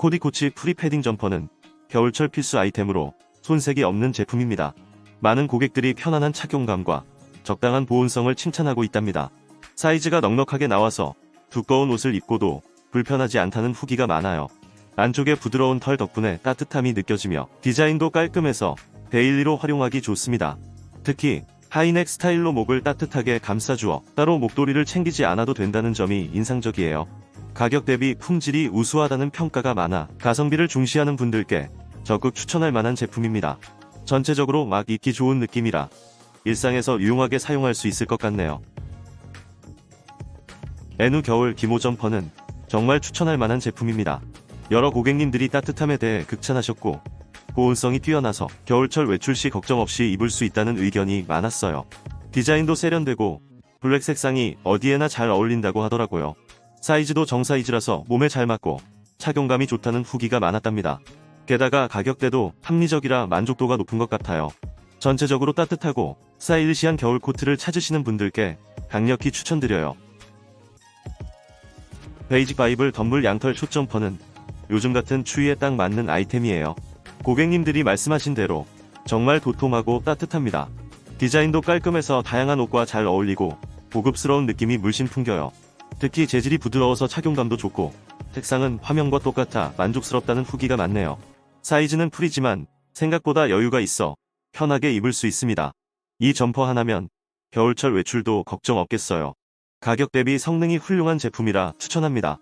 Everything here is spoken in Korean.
코디코치 프리패딩 점퍼는 겨울철 필수 아이템으로 손색이 없는 제품입니다. 많은 고객들이 편안한 착용감과 적당한 보온성을 칭찬하고 있답니다. 사이즈가 넉넉하게 나와서 두꺼운 옷을 입고도 불편하지 않다는 후기가 많아요. 안쪽에 부드러운 털 덕분에 따뜻함이 느껴지며 디자인도 깔끔해서 데일리로 활용하기 좋습니다. 특히 하이넥 스타일로 목을 따뜻하게 감싸주어 따로 목도리를 챙기지 않아도 된다는 점이 인상적이에요. 가격 대비 품질이 우수하다는 평가가 많아 가성비를 중시하는 분들께 적극 추천할 만한 제품입니다. 전체적으로 막 입기 좋은 느낌이라 일상에서 유용하게 사용할 수 있을 것 같네요. 애누 겨울 기모 점퍼는 정말 추천할 만한 제품입니다. 여러 고객님들이 따뜻함에 대해 극찬하셨고 보온성이 뛰어나서 겨울철 외출 시 걱정 없이 입을 수 있다는 의견이 많았어요. 디자인도 세련되고 블랙 색상이 어디에나 잘 어울린다고 하더라고요. 사이즈도 정사이즈라서 몸에 잘 맞고 착용감이 좋다는 후기가 많았답니다. 게다가 가격대도 합리적이라 만족도가 높은 것 같아요. 전체적으로 따뜻하고 스타일리시한 겨울 코트를 찾으시는 분들께 강력히 추천드려요. 베이직 바이블 덤블 양털 숏점퍼는 요즘 같은 추위에 딱 맞는 아이템이에요. 고객님들이 말씀하신 대로 정말 도톰하고 따뜻합니다. 디자인도 깔끔해서 다양한 옷과 잘 어울리고 고급스러운 느낌이 물씬 풍겨요. 특히 재질이 부드러워서 착용감도 좋고 색상은 화면과 똑같아 만족스럽다는 후기가 많네요. 사이즈는 풀이지만 생각보다 여유가 있어 편하게 입을 수 있습니다. 이 점퍼 하나면 겨울철 외출도 걱정 없겠어요. 가격 대비 성능이 훌륭한 제품이라 추천합니다.